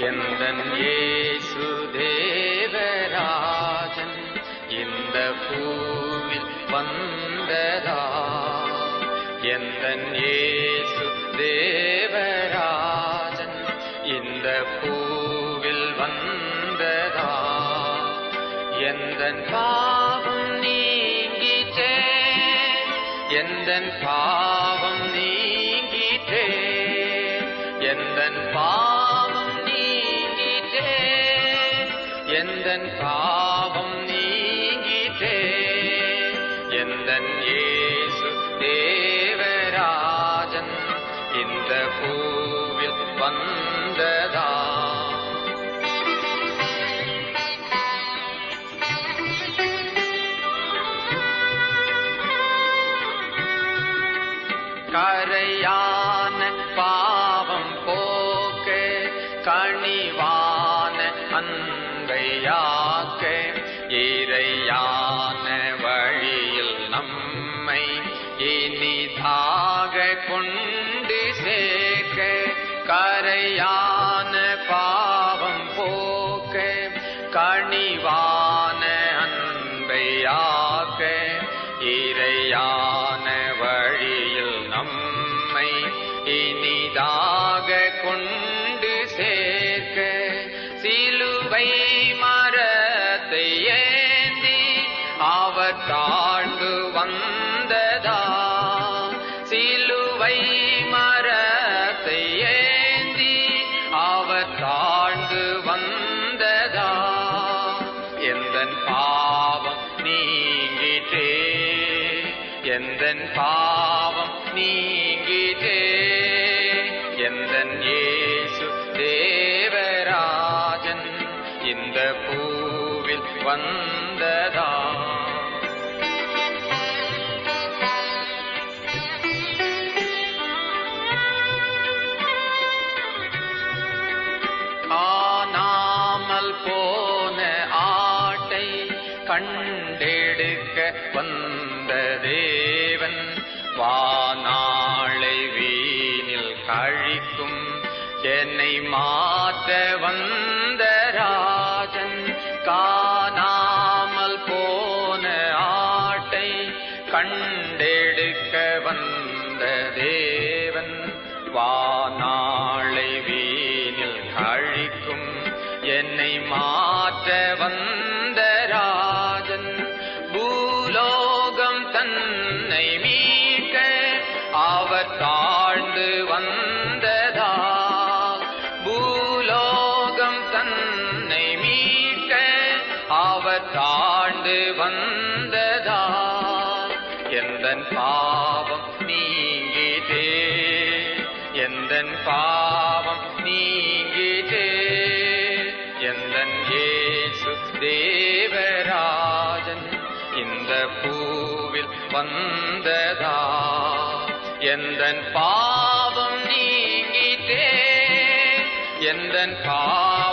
எந்தன் ஏசு தேவராஜன் இந்த பூவில் வந்ததா? எந்தன் ஏசு தேவராஜன் இந்த பூவில் வந்ததா? எந்தன் பாவம் நீங்கிட்டே? எந்தன் பாவம் நீங்கிட்டே? எந்தன் பாவம் எந்தன் பாவம் நீங்கிட்டே எந்தன் ஏசு தேவராஜன் இந்த பூவில் வந்ததா? கரையா அன்பையாக்க இறையான வழியில் நம்மை இனிதாக கொண்டு சேர்க்க கரையான பாவம் போக்க கனிவான சிலுவை மரத்தை ஏந்தி அவர் தாண்டு வந்ததா? சிலுவை மரத்தை ஏந்தி அவர் தாண்டு வந்ததா? எந்த பாவம் நீங்கிற்றே? எந்த பாவம் நீ வந்ததா? காணாமல் போன ஆட்டை கண்டெடுக்க வந்த தேவன் வானாளை வீணில் கழிக்கும் என்னை மாற்ற வந்த ராஜன் கா கண்டெடுக்க வந்த தேவன் வானாளை வீணில் கழிக்கும். என்னை மாற்ற வந்த ராஜன் பூலோகம் தன்னை மீட்க அவர் தாழ்ந்து வந்ததா? பூலோகம் தன்னை மீட்க அவர் தாழ்ந்து வந்த எந்தன் பாவம் நீங்கிதே எந்தன் பாவம் நீங்கிதே எந்தன் ஏசு தேவராஜன் இந்த பூவில் வந்ததா எந்தன் பாவம் நீங்கிதே எந்தன் பாவம்